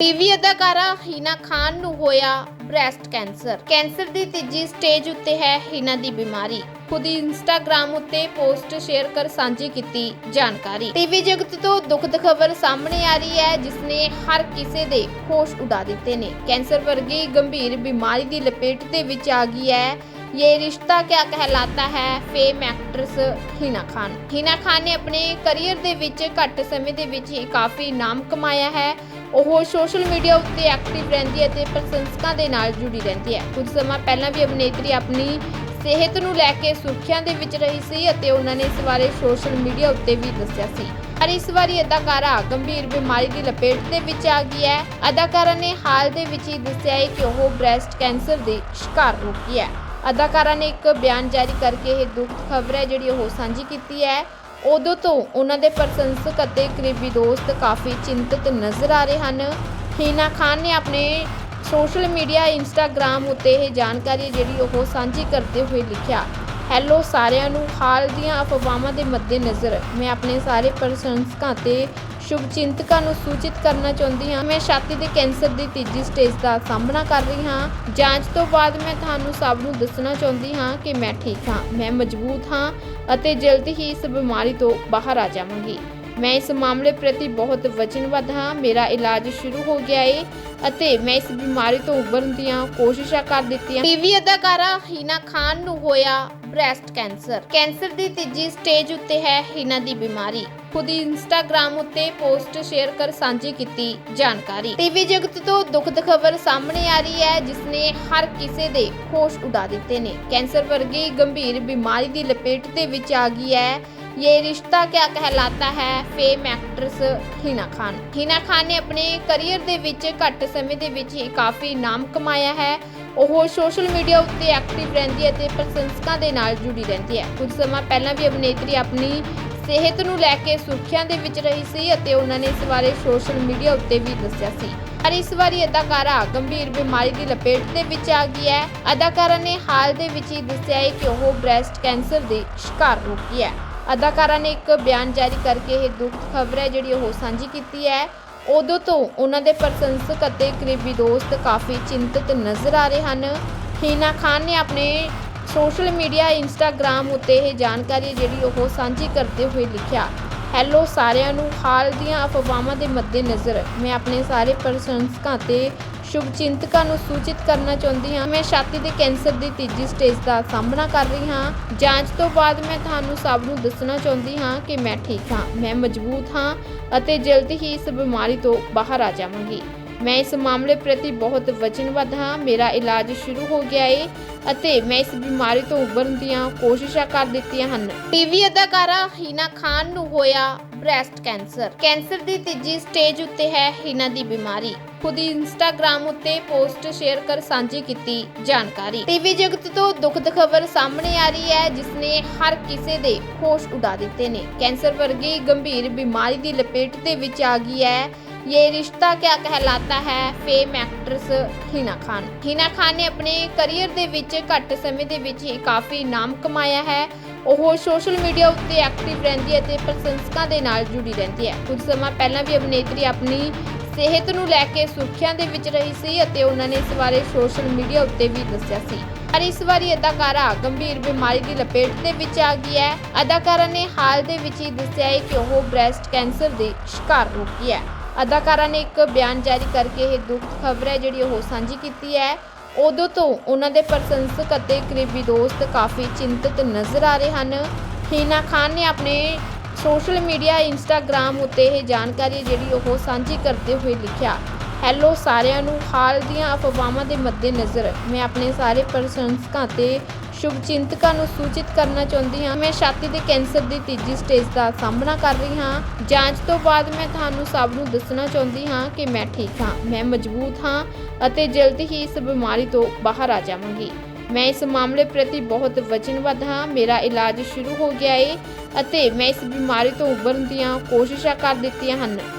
TV ਅਦਾਕਾਰਾ ਹੀਨਾ ਖਾਨ ਨੂੰ ਹੋਇਆ ਬ੍ਰੈਸਟ ਕੈਂਸਰ। ਕੈਂਸਰ ਦੀ ਤੀਜੀ ਸਟੇਜ ਉੱਤੇ ਹੈ ਹੀਨਾ ਦੀ ਬਿਮਾਰੀ। ਖੁਦ ਇੰਸਟਾਗ੍ਰam ਉੱਤੇ ਪੋਸਟ ਸ਼ੇਅਰ ਕਰ ਸਾਂਝੀ ਕੀਤੀ ਜਾਣਕਾਰੀ। ਟੀਵੀ ਜਗਤ ਤੋਂ ਦੁਖਦ ਖਬਰ ਸਾਹਮਣੇ ਆ ਰਹੀ ਹੈ ਜਿਸ ਨੇ ਹਰ ਕਿਸੇ ਦੇ ਹੋਸ਼ ਉਡਾ ਦਿੱਤੇ ਨੇ। ਕੈਂਸਰ ਵਰਗੀ ਗੰਭੀਰ ਬਿਮਾਰੀ ਦੀ ਲਪੇਟ ਦੇ ਵਿੱਚ ਆ ਗਈ ਹੈ। ਇਹ ਰਿਸ਼ਤਾ ਕਿਆ ਕਹਿਲਾਤਾ ਹੈ? Fame actress Hina Khan. Heena Khan ਨੇ ਆਪਣੇ ਕੈਰੀਅਰ ਦੇ ਵਿੱਚ ਘੱਟ ਸਮੇਂ ਦੇ ਵਿੱਚ ਹੀ ਕਾਫੀ ਨਾਮ ਕਮਾਇਆ ਹੈ। ਉਹ ਸੋਸ਼ਲ ਮੀਡੀਆ ਉੱਤੇ ਐਕਟਿਵ ਰਹਿੰਦੀ ਹੈ ਤੇ ਪ੍ਰਸ਼ੰਸਕਾਂ ਦੇ ਨਾਲ ਜੁੜੀ ਰਹਿੰਦੀ ਹੈ। ਕੁਝ ਸਮਾਂ ਪਹਿਲਾਂ ਵੀ ਅਭਿਨੇਤਰੀ ਆਪਣੀ ਸਿਹਤ ਨੂੰ ਲੈ ਕੇ ਸੁਰਖੀਆਂ ਦੇ ਵਿੱਚ ਰਹੀ ਸੀ ਅਤੇ ਉਹਨਾਂ ਨੇ ਇਸ ਬਾਰੇ ਸੋਸ਼ਲ ਮੀਡੀਆ ਉੱਤੇ ਵੀ ਦੱਸਿਆ ਸੀ। ਪਰ ਇਸ ਵਾਰੀ ਅਦਾਕਾਰਾ ਗੰਭੀਰ ਬਿਮਾਰੀ ਦੀ ਲਪੇਟ ਦੇ ਵਿੱਚ ਆ ਗਈ ਹੈ। ਅਦਾਕਾਰਾ ਨੇ ਹਾਲ ਦੇ ਵਿੱਚ ਹੀ ਦੱਸਿਆ ਹੈ ਕਿ ਉਹ ਬ੍ਰੈਸਟ ਕੈਂਸਰ ਦੀ ਸ਼ਿਕਾਰ ਹੋ ਗਈ ਹੈ। ਅਦਾਕਾਰਾ ਨੇ ਇੱਕ ਬਿਆਨ ਜਾਰੀ ਕਰਕੇ ਇਹ ਦੁੱਖ ਖਬਰ ਹੈ ਜਿਹੜੀ ਉਹ ਸਾਂਝੀ ਕੀਤੀ ਹੈ। ਉਦੋਂ ਤੋਂ ਉਹਨਾਂ ਦੇ ਪ੍ਰਸ਼ੰਸਕ ਅਤੇ ਕਰੀਬੀ ਦੋਸਤ ਕਾਫੀ ਚਿੰਤਤ ਨਜ਼ਰ ਆ ਰਹੇ ਹਨ। ਹੀਨਾ ਖਾਨ ਨੇ ਆਪਣੇ ਸੋਸ਼ਲ ਮੀਡੀਆ ਇੰਸਟਾਗ੍ਰam ਉੱਤੇ ਇਹ ਜਾਣਕਾਰੀ ਜਿਹੜੀ ਉਹ ਸਾਂਝੀ ਕਰਦੇ ਹੋਏ ਲਿਖਿਆ। ਹੈਲੋ ਸਾਰਿਆਂ ਨੂੰ, ਹਾਲ ਦੀਆਂ ਅਫਵਾਹਾਂ ਦੇ ਮੱਦੇਨਜ਼ਰ ਮੈਂ ਆਪਣੇ ਸਾਰੇ ਪ੍ਰਸ਼ੰਸਕਾਂ ਤੇ ਸ਼ੁਭ ਚਿੰਤਕਾਂ ਨੂੰ ਸੂਚਿਤ ਕਰਨਾ ਚਾਹੁੰਦੀ ਹਾਂ। ਮੈਂ ਛਾਤੀ ਦੇ ਕੈਂਸਰ ਦੀ ਤੀਜੀ ਸਟੇਜ ਦਾ ਸਾਹਮਣਾ ਕਰ ਰਹੀ ਹਾਂ। ਜਾਂਚ ਤੋਂ ਬਾਅਦ ਮੈਂ ਤੁਹਾਨੂੰ ਸਭ ਨੂੰ ਦੱਸਣਾ ਚਾਹੁੰਦੀ ਹਾਂ ਕਿ ਮੈਂ ਠੀਕ ਹਾਂ, ਮੈਂ ਮਜ਼ਬੂਤ ਹਾਂ ਅਤੇ ਜਲਦੀ ਹੀ ਇਸ ਬਿਮਾਰੀ ਤੋਂ ਬਾਹਰ ਆ ਜਾਵਾਂਗੀ। ਮੈਂ ਇਸ ਮਾਮਲੇ ਪ੍ਰਤੀ ਬਹੁਤ ਵਚਨਬੱਧ ਹਾਂ। ਮੇਰਾ ਇਲਾਜ ਸ਼ੁਰੂ ਹੋ ਗਿਆ ਹੈ ਅਤੇ ਮੈਂ ਇਸ ਬਿਮਾਰੀ ਤੋਂ ਉਭਰਨ ਦੀਆਂ ਕੋਸ਼ਿਸ਼ਾਂ ਕਰ ਦਿੱਤੀਆਂ। ਟੀਵੀ ਅਦਾਕਾਰਾ ਹੀਨਾ ਖਾਨ ਨੂੰ ਹੋਇਆ ਬ੍ਰੈਸਟ ਕੈਂਸਰ। ਕੈਂਸਰ ਦੀ ਤੀਜੀ ਸਟੇਜ ਉੱਤੇ ਹੈ ਹੀਨਾ ਦੀ ਬਿਮਾਰੀ। ਖੁਦ ਇੰਸਟਾਗ੍ਰam ਉੱਤੇ ਪੋਸਟ ਸ਼ੇਅਰ ਕਰ ਸਾਂਝੀ ਕੀਤੀ ਜਾਣਕਾਰੀ। ਟੀਵੀ ਜਗਤ ਤੋਂ ਦੁਖਦ ਖਬਰ ਸਾਹਮਣੇ ਆ ਰਹੀ ਹੈ, ਜਿਸ ਨੇ ਹਰ ਕਿਸੇ ਦੇ ਹੋਸ਼ ਉਡਾ ਦਿੱਤੇ ਨੇ। ਕੈਂਸਰ ਵਰਗੀ ਗੰਭੀਰ ਬਿਮਾਰੀ ਦੀ ਲਪੇਟ ਦੇ ਵਿੱਚ ਆ ਗਈ ਹੈ। ਇਹ ਰਿਸ਼ਤਾ ਕਿਆ ਕਹਿਲਾਤਾ ਹੈ ਫੇਮ ਐਕਟਰਸ ਹੀਨਾ ਖਾਨ ਹੀਨਾ ਖਾਨ ਨੇ ਆਪਣੇ ਕੈਰੀਅਰ ਦੇ ਵਿੱਚ ਘੱਟ ਸਮੇਂ ਦੇ ਵਿੱਚ ਹੀ ਕਾਫੀ ਨਾਮ ਕਮਾਇਆ ਹੈ ਉਹ ਸੋਸ਼ਲ ਮੀਡੀਆ ਉੱਤੇ ਐਕਟਿਵ ਰਹਿੰਦੀ ਹੈ ਤੇ ਪ੍ਰਸ਼ੰਸਕਾਂ ਦੇ ਨਾਲ ਜੁੜੀ ਰਹਿੰਦੀ ਹੈ ਕੁਝ ਸਮਾਂ ਪਹਿਲਾਂ ਵੀ ਅਭਿਨੇਤਰੀ ਆਪਣੀ ਸਿਹਤ ਨੂੰ ਲੈ ਕੇ ਸੁਰਖੀਆਂ ਦੇ ਵਿੱਚ ਰਹੀ ਸੀ ਅਤੇ ਉਹਨਾਂ ਨੇ ਇਸ ਬਾਰੇ ਸੋਸ਼ਲ ਮੀਡੀਆ ਉੱਤੇ ਵੀ ਦੱਸਿਆ ਸੀ ਪਰ ਇਸ ਵਾਰੀ ਅਦਾਕਾਰਾ ਗੰਭੀਰ ਬਿਮਾਰੀ ਦੀ ਲਪੇਟ ਦੇ ਵਿੱਚ ਆ ਗਈ ਹੈ ਅਦਾਕਾਰਾ ਨੇ ਹਾਲ ਦੇ ਵਿੱਚ ਹੀ ਦੱਸਿਆ ਹੈ ਕਿ ਉਹ ਬ੍ਰੈਸਟ ਕੈਂਸਰ ਦੀ ਸ਼ਿਕਾਰ ਹੋ ਗਈ ਹੈ ਅਦਾਕਾਰਾ ਨੇ ਇੱਕ ਬਿਆਨ ਜਾਰੀ ਕਰਕੇ ਇਹ ਦੁੱਖ ਖਬਰ ਹੈ ਜਿਹੜੀ ਉਹ ਸਾਂਝੀ ਕੀਤੀ ਹੈ। ਉਦੋਂ ਤੋਂ ਉਹਨਾਂ ਦੇ ਪ੍ਰਸ਼ੰਸਕ ਅਤੇ ਕਰੀਬੀ ਦੋਸਤ ਕਾਫੀ ਚਿੰਤਤ ਨਜ਼ਰ ਆ ਰਹੇ ਹਨ। ਹੀਨਾ ਖਾਨ ਨੇ ਆਪਣੇ ਸੋਸ਼ਲ ਮੀਡੀਆ ਇੰਸਟਾਗ੍ਰam ਉੱਤੇ ਇਹ ਜਾਣਕਾਰੀ ਜਿਹੜੀ ਉਹ ਸਾਂਝੀ ਕਰਦੇ ਹੋਏ ਲਿਖਿਆ। ਹੈਲੋ ਸਾਰਿਆਂ ਨੂੰ, ਹਾਲ ਦੀਆਂ ਅਫਵਾਹਾਂ ਦੇ ਮੱਦੇਨਜ਼ਰ ਮੈਂ ਆਪਣੇ ਸਾਰੇ ਪ੍ਰਸ਼ੰਸਕਾਂ ਤੇ ਸ਼ੁਭ ਚਿੰਤਕਾਂ ਨੂੰ ਸੂਚਿਤ ਕਰਨਾ ਚਾਹੁੰਦੀ ਹਾਂ। ਮੈਂ ਛਾਤੀ ਦੇ ਕੈਂਸਰ ਦੀ ਤੀਜੀ ਸਟੇਜ ਦਾ ਸਾਹਮਣਾ ਕਰ ਰਹੀ ਹਾਂ। ਜਾਂਚ ਤੋਂ ਬਾਅਦ ਮੈਂ ਤੁਹਾਨੂੰ ਸਭ ਨੂੰ ਦੱਸਣਾ ਚਾਹੁੰਦੀ ਹਾਂ ਕਿ ਮੈਂ ਠੀਕ ਹਾਂ, ਮੈਂ ਮਜ਼ਬੂਤ ਹਾਂ ਅਤੇ ਜਲਦੀ ਹੀ ਇਸ ਬਿਮਾਰੀ ਤੋਂ ਬਾਹਰ ਆ ਜਾਵਾਂਗੀ। ਮੈਂ ਇਸ ਮਾਮਲੇ ਪ੍ਰਤੀ ਬਹੁਤ ਵਚਨਬੱਧ ਹਾਂ। ਮੇਰਾ ਇਲਾਜ ਸ਼ੁਰੂ ਹੋ ਗਿਆ ਹੈ ਅਤੇ ਮੈਂ ਇਸ ਬਿਮਾਰੀ ਤੋਂ ਉਭਰਨ ਦੀਆਂ ਕੋਸ਼ਿਸ਼ਾਂ ਕਰ ਦਿੱਤੀਆਂ ਹਨ। ਟੀਵੀ ਅਦਾਕਾਰਾ ਹੀਨਾ ਖਾਨ ਨੂੰ ਹੋਇਆ ਬ੍ਰੈਸਟ ਕੈਂਸਰ। ਕੈਂਸਰ ਦੀ ਤੀਜੀ ਸਟੇਜ ਉੱਤੇ ਹੈ ਹੀਨਾ ਦੀ ਬਿਮਾਰੀ। ਖੁਦ ਹੀ ਇੰਸਟਾਗ੍ਰam ਉੱਤੇ ਪੋਸਟ ਸ਼ੇਅਰ ਕਰ ਸਾਂਝੀ ਕੀਤੀ ਜਾਣਕਾਰੀ। ਟੀਵੀ ਜਗਤ ਤੋਂ ਦੁਖਦ ਖਬਰ ਸਾਹਮਣੇ ਆ ਰਹੀ ਹੈ, ਜਿਸ ਨੇ ਹਰ ਕਿਸੇ ਦੇ ਹੋਸ਼ ਉਡਾ ਦਿੱਤੇ ਨੇ। ਕੈਂਸਰ ਵਰਗੀ ਗੰਭੀਰ ਬਿਮਾਰੀ ਦੀ ਲਪੇਟ ਦੇ ਵਿੱਚ ਆ ਗਈ ਹੈ। ਇਹ ਰਿਸ਼ਤਾ ਕਿਆ ਕਹਿਲਾਤਾ ਹੈ ਫੇਮ ਐਕਟਰਸ ਹੀਨਾ ਖਾਨ ਹੀਨਾ ਖਾਨ ਨੇ ਆਪਣੇ ਕੈਰੀਅਰ ਦੇ ਵਿੱਚ ਘੱਟ ਸਮੇਂ ਦੇ ਵਿੱਚ ਹੀ ਕਾਫੀ ਨਾਮ ਕਮਾਇਆ ਹੈ ਉਹ ਸੋਸ਼ਲ ਮੀਡੀਆ ਉੱਤੇ ਐਕਟਿਵ ਰਹਿੰਦੀ ਹੈ ਤੇ ਪ੍ਰਸ਼ੰਸਕਾਂ ਦੇ ਨਾਲ ਜੁੜੀ ਰਹਿੰਦੀ ਹੈ ਕੁਝ ਸਮਾਂ ਪਹਿਲਾਂ ਵੀ ਅਭਿਨੇਤਰੀ ਆਪਣੀ ਸਿਹਤ ਨੂੰ ਲੈ ਕੇ ਸੁਰਖੀਆਂ ਦੇ ਵਿੱਚ ਰਹੀ ਸੀ ਅਤੇ ਉਹਨਾਂ ਨੇ ਇਸ ਬਾਰੇ ਸੋਸ਼ਲ ਮੀਡੀਆ ਉੱਤੇ ਵੀ ਦੱਸਿਆ ਸੀ ਪਰ ਇਸ ਵਾਰੀ ਅਦਾਕਾਰਾ ਗੰਭੀਰ ਬਿਮਾਰੀ ਦੀ ਲਪੇਟ ਦੇ ਵਿੱਚ ਆ ਗਈ ਹੈ ਅਦਾਕਾਰਾ ਨੇ ਹਾਲ ਦੇ ਵਿੱਚ ਹੀ ਦੱਸਿਆ ਹੈ ਕਿ ਉਹ ਬ੍ਰੈਸਟ ਕੈਂਸਰ ਦੀ ਸ਼ਿਕਾਰ ਹੋ ਗਈ ਹੈ ਅਦਾਕਾਰਾ ਨੇ ਇੱਕ ਬਿਆਨ ਜਾਰੀ ਕਰਕੇ ਇਹ ਦੁੱਖ ਖਬਰ ਹੈ ਜਿਹੜੀ ਉਹ ਸਾਂਝੀ ਕੀਤੀ ਹੈ। ਉਦੋਂ ਤੋਂ ਉਹਨਾਂ ਦੇ ਪ੍ਰਸ਼ੰਸਕ ਅਤੇ ਕਰੀਬੀ ਦੋਸਤ ਕਾਫੀ ਚਿੰਤਤ ਨਜ਼ਰ ਆ ਰਹੇ ਹਨ। ਹੀਨਾ ਖਾਨ ਨੇ ਆਪਣੇ ਸੋਸ਼ਲ ਮੀਡੀਆ ਇੰਸਟਾਗ੍ਰam ਉੱਤੇ ਇਹ ਜਾਣਕਾਰੀ ਜਿਹੜੀ ਉਹ ਸਾਂਝੀ ਕਰਦੇ ਹੋਏ ਲਿਖਿਆ, ਹੈਲੋ ਸਾਰਿਆਂ ਨੂੰ, ਹਾਲ ਦੀਆਂ ਅਫਵਾਹਾਂ ਦੇ ਮੱਦੇਨਜ਼ਰ ਮੈਂ ਆਪਣੇ ਸਾਰੇ ਪ੍ਰਸ਼ੰਸਕਾਂ ਤੇ ਸ਼ੁਭ ਚਿੰਤਕਾਂ ਨੂੰ ਸੂਚਿਤ ਕਰਨਾ ਚਾਹੁੰਦੀ ਹਾਂ। ਮੈਂ ਛਾਤੀ ਦੇ ਕੈਂਸਰ ਦੀ ਤੀਜੀ ਸਟੇਜ ਦਾ ਸਾਹਮਣਾ ਕਰ ਰਹੀ ਹਾਂ। ਜਾਂਚ ਤੋਂ ਬਾਅਦ ਮੈਂ ਤੁਹਾਨੂੰ ਸਭ ਨੂੰ ਦੱਸਣਾ ਚਾਹੁੰਦੀ ਹਾਂ ਕਿ ਮੈਂ ਠੀਕ ਹਾਂ, ਮੈਂ ਮਜ਼ਬੂਤ ਹਾਂ ਅਤੇ ਜਲਦੀ ਹੀ ਇਸ ਬਿਮਾਰੀ ਤੋਂ ਬਾਹਰ ਆ ਜਾਵਾਂਗੀ। ਮੈਂ ਇਸ ਮਾਮਲੇ ਪ੍ਰਤੀ ਬਹੁਤ ਵਚਨਬੱਧ ਹਾਂ। ਮੇਰਾ ਇਲਾਜ ਸ਼ੁਰੂ ਹੋ ਗਿਆ ਹੈ ਅਤੇ ਮੈਂ ਇਸ ਬਿਮਾਰੀ ਤੋਂ ਉਭਰਨ ਦੀਆਂ ਕੋਸ਼ਿਸ਼ਾਂ ਕਰ ਦਿੱਤੀਆਂ ਹਨ।